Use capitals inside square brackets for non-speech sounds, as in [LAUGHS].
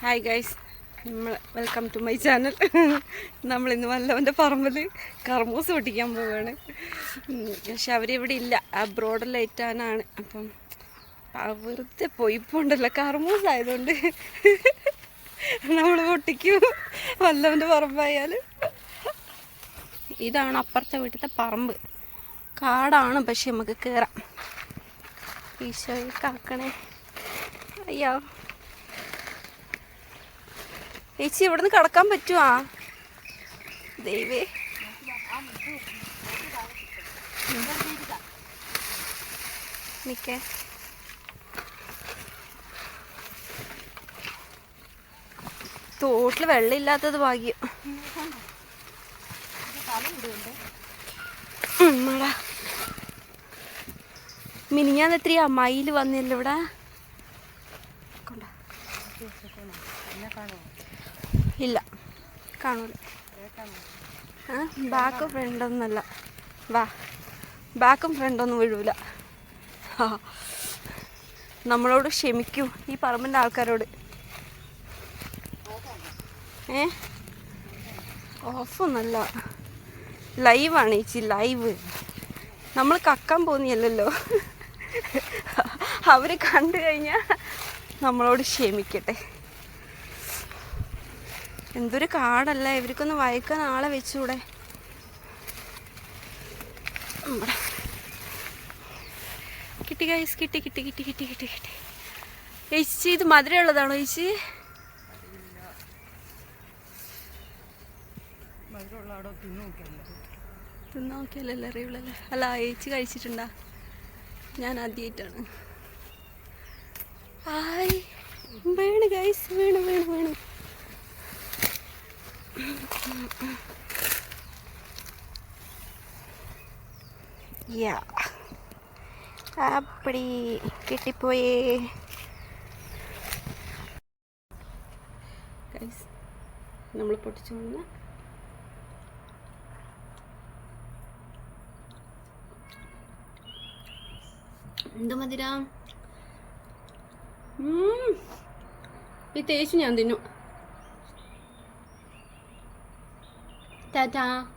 Hi guys നമ്മൾ welcome to my channel നമ്മൾ ഇന്ന് വല്ലവന്റെ പറമ്പിൽ കർമൂസ് പൊട്ടിക്കാൻ പോവുകയാണ് പക്ഷെ അവരിവിടെ ഇല്ല. അബ്രോഡ് ലൈറ്റാനാണ്. അപ്പം വെറുതെ പോണ്ടല്ലോ. കർമൂസ് ആയതുകൊണ്ട്. [LAUGHS] നമ്മൾ പൊട്ടിക്കും. വല്ലവന്റെ പറമ്പായാൽ ഇതാണ് അപ്പുറത്തെ വീട്ടിലത്തെ പറമ്പ്. കാടാണ് പക്ഷെ നമുക്ക് കയറാം ഈശോയെ കാക്കണേ. അയ്യോ. ചേച്ചി ഇവിടുന്ന് കടക്കാൻ പറ്റുവാ? ദൈവേ. നിക്കേ. തോട്ടിൽ വെള്ളമില്ലാത്തത് ഭാഗ്യം. ഉമ്മടാ. മിനിഞ്ഞാന്ന് എത്രയാ മയിൽ വന്നില്ല ഇവിടെ. ഇല്ല. കാണൂല. ആ ഫ്രണ്ടൊന്നുമല്ല. വാ. ബാക്കും ഫ്രണ്ടൊന്നും വിഴൂല നമ്മളോട് ക്ഷമിക്കൂ ഈ പറമ്പിന്റെ ആൾക്കാരോട്. ഏ? ഓഫൊന്നല്ല ലൈവാണ് ചേച്ചി ലൈവ്. നമ്മൾ കക്കാൻ പോകുന്നില്ലല്ലോ. അവർ കണ്ടു കഴിഞ്ഞാൽ നമ്മളോട് ക്ഷമിക്കട്ടെ. എന്തൊരു കാടല്ല? ഇവർക്കൊന്ന് വായിക്കാൻ ആളെ വെച്ചൂടെ. കിട്ടി കൈസ് കിട്ടി കിട്ടി കിട്ടി കിട്ടി കിട്ടി കിട്ടി. ചേച്ചി ഇത് മധുരമുള്ളതാണോ ചേച്ചി തിന്നോക്കിയല്ലേ അറിയുള്ളല്ലേ? അല്ല ചേച്ചി കഴിച്ചിട്ടുണ്ടാ? ഞാൻ ആദ്യമായിട്ടാണ് ഹായ് വീണ് ഗൈസ് വീണ് വീണ് വീണ്. യാ അപ്പടി കിട്ടിപ്പോയേ. നമ്മൾ പൊട്ടിച്ചുകൊണ്ട് എന്ത് മധുര? ഈ തേച്ചു ഞാൻ തിന്നു. 大家。